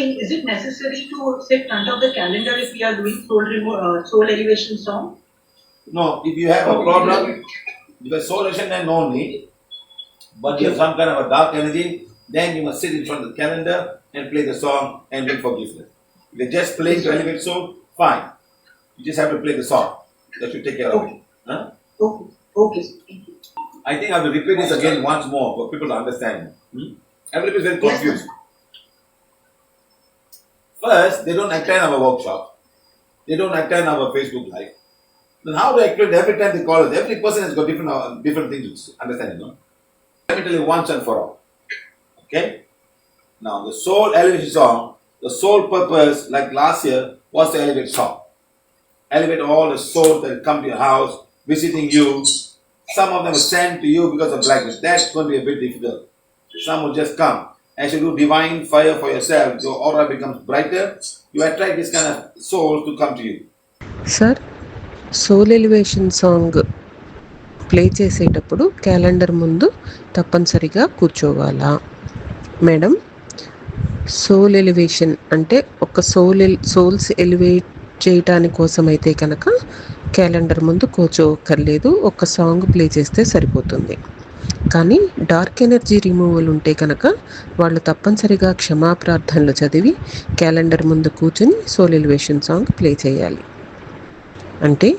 thing, is it necessary to sit front of the calendar if we are doing soul remo- uh, soul elevation song? No, if you have a problem, if a solution then no need, but you have some kind of a dark energy, then you must sit in front of the calendar and play the song and bring forgiveness. If you're just playing to elevate soul, fine. You just have to play the song. That should take care of it. Huh? Okay, okay, sir. thank you. I think I will repeat this again once more for people to understand. Hmm? Everybody is very confused. First, they don't attend our workshop. They don't attend our Facebook live. Then how do I explain every time they call us? Every person has got different uh, different things to understand, you know. Let me tell you once and for all. Okay? Now the soul elevation song, the sole purpose, like last year, was to elevate song. Elevate all the souls that come to your house, visiting you. Some of them are sent to you because of blackness. That's going to be a bit difficult. Some will just come. As you do divine fire for yourself, your aura becomes brighter. You attract this kind of soul to come to you. Sir soul elevation song play చేసేటప్పుడు calendar ముందు తప్పనిసరిగా కూర్చోవాలా madam soul elevation అంటే ఒక soul souls elevate చేయటాని కోసం అయితే కనుక calendar ముందు కూర్చోకర్లేదు ఒక సాంగ్ ప్లే చేస్తే సరిపోతుంది కానీ డార్క్ ఎనర్జీ రిమూవల్ ఉంటే కనుక వాళ్ళు తప్పనిసరిగా క్షమాప్రార్థనలు చదివి క్యాలెండర్ ముందు కూర్చుని సోల్ ఎలివేషన్ సాంగ్ ప్లే చేయాలి. అంటే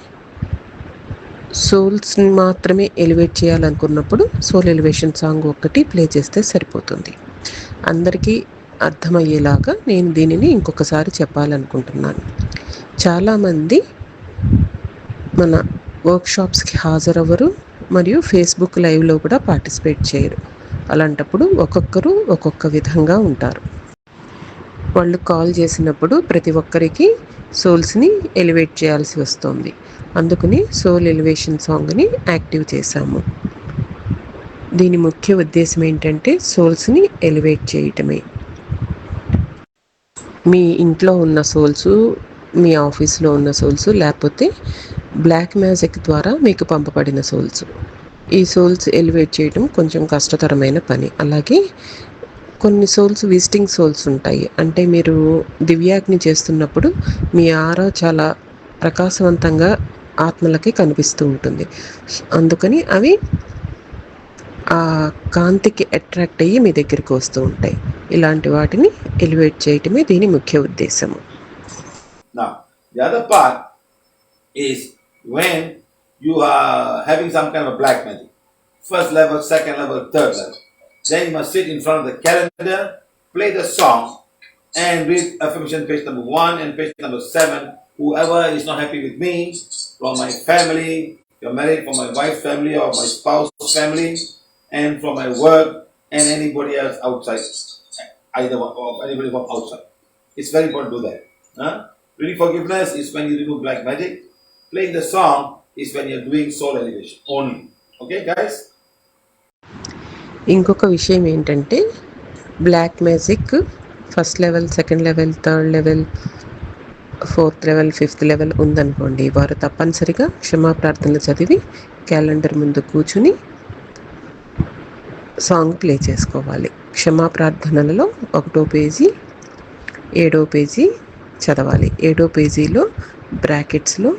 సోల్స్ని మాత్రమే ఎలివేట్ చేయాలనుకున్నప్పుడు సోల్ ఎలివేషన్ సాంగ్ ఒక్కటి ప్లే చేస్తే సరిపోతుంది. అందరికీ అర్థమయ్యేలాగా నేను దీనిని ఇంకొకసారి చెప్పాలనుకుంటున్నాను. చాలామంది మన వర్క్షాప్స్కి హాజరవ్వరు. మరియు ఫేస్బుక్ లైవ్లో కూడా పార్టిసిపేట్ చేయరు. అలాంటప్పుడు ఒక్కొక్కరు ఒక్కొక్క విధంగా ఉంటారు. వాళ్ళు కాల్ చేసినప్పుడు ప్రతి ఒక్కరికి సోల్స్ని ఎలివేట్ చేయాల్సి వస్తుంది. అందుకని సోల్ ఎలివేషన్ సాంగ్ని యాక్టివ్ చేశాము. దీని ముఖ్య ఉద్దేశం ఏంటంటే సోల్స్ని ఎలివేట్ చేయటమే. మీ ఇంట్లో ఉన్న సోల్స్ మీ ఆఫీస్లో ఉన్న సోల్స్ లేకపోతే బ్లాక్ మ్యాజిక్ ద్వారా మీకు పంపబడిన సోల్స్. ఈ సోల్స్ ఎలివేట్ చేయడం కొంచెం కష్టతరమైన పని. అలాగే కొన్ని సోల్స్ విజిటింగ్ సోల్స్ ఉంటాయి. అంటే మీరు దివ్యాగ్ని చేస్తున్నప్పుడు మీ ఆరా చాలా ప్రకాశవంతంగా ఆత్మలకి కనిపిస్తూ ఉంటుంది. అందుకని అవి ఆ కాంతికి అట్రాక్ట్ అయ్యి మీ దగ్గరికి వస్తూ ఉంటాయి. ఇలాంటి వాటిని ఎలివేట్ చేయటమే దీని ముఖ్య ఉద్దేశము. Now, the other part is when you are having some kind of black magic. First level, second level, third level. Then you must sit in front of the calendar, play the song, and read affirmation page number one and page number seven. Whoever is not happy with me, from my family, you're married from my wife's family or my spouse's family, and from my work, and anybody else outside, either one, or anybody from outside. It's very important to do that. Huh? Reading forgiveness is when you remove black magic. Playing the song is when you're doing soul elevation only. Okay, guys? ఇంకొక విషయం ఏంటంటే black magic first level second level third level fourth level fifth level ఉందనుకోండి వారు తప్పనిసరిగా క్షమాప్రార్థనలు చదివి calendar ముందు కూర్చుని song play చేసుకోవాలి క్షమాప్రార్థనలలో ఒకటో పేజీ ఏడో పేజీ చదవాలి ఏడో పేజీలో బ్రాకెట్స్లో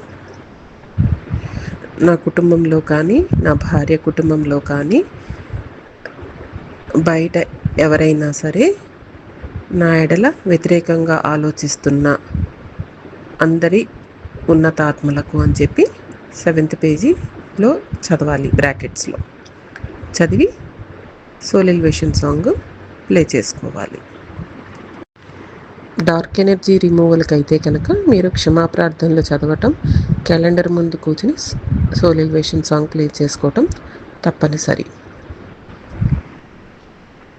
నా కుటుంబంలో కానీ నా భార్య కుటుంబంలో కానీ బయట ఎవరైనా సరే నా ఎడల వ్యతిరేకంగా ఆలోచిస్తున్న అందరి ఉన్నతాత్మలకు అని చెప్పి సెవెంత్ పేజీలో చదవాలి బ్రాకెట్స్లో. చదివి సోల్ సాంగ్ ప్లే చేసుకోవాలి. డార్క్ ఎనర్జీ రిమూవల్కి అయితే కనుక మీరు క్షమాప్రార్థనలు చదవటం క్యాలెండర్ ముందు కూర్చుని సోలిల్వేషన్ సాంగ్ ప్లే చేసుకోవటం తప్పనిసరి.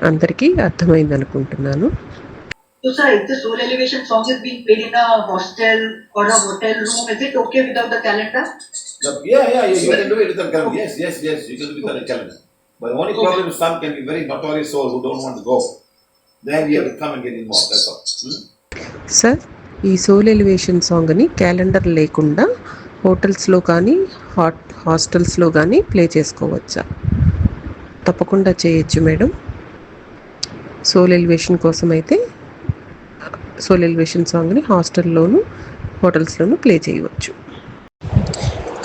అందరికీ అర్థమైంది అనుకుంటున్నాను. Then we have to come and get involved, that's all. Hmm? Sir ఈ సోల్ ఎలివేషన్ సాంగ్ని క్యాలెండర్ లేకుండా హోటల్స్లో కానీ హాట్ హాస్టల్స్లో కానీ ప్లే చేసుకోవచ్చా తప్పకుండా చేయొచ్చు మేడం సోల్ ఎలివేషన్ కోసం అయితే సోల్ ఎలివేషన్ సాంగ్ని హాస్టల్లోను హోటల్స్లోనూ ప్లే చేయవచ్చు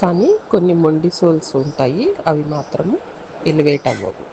కానీ కొన్ని మొండి సోల్స్ ఉంటాయి అవి మాత్రము ఎలివేట్ అవ్వవు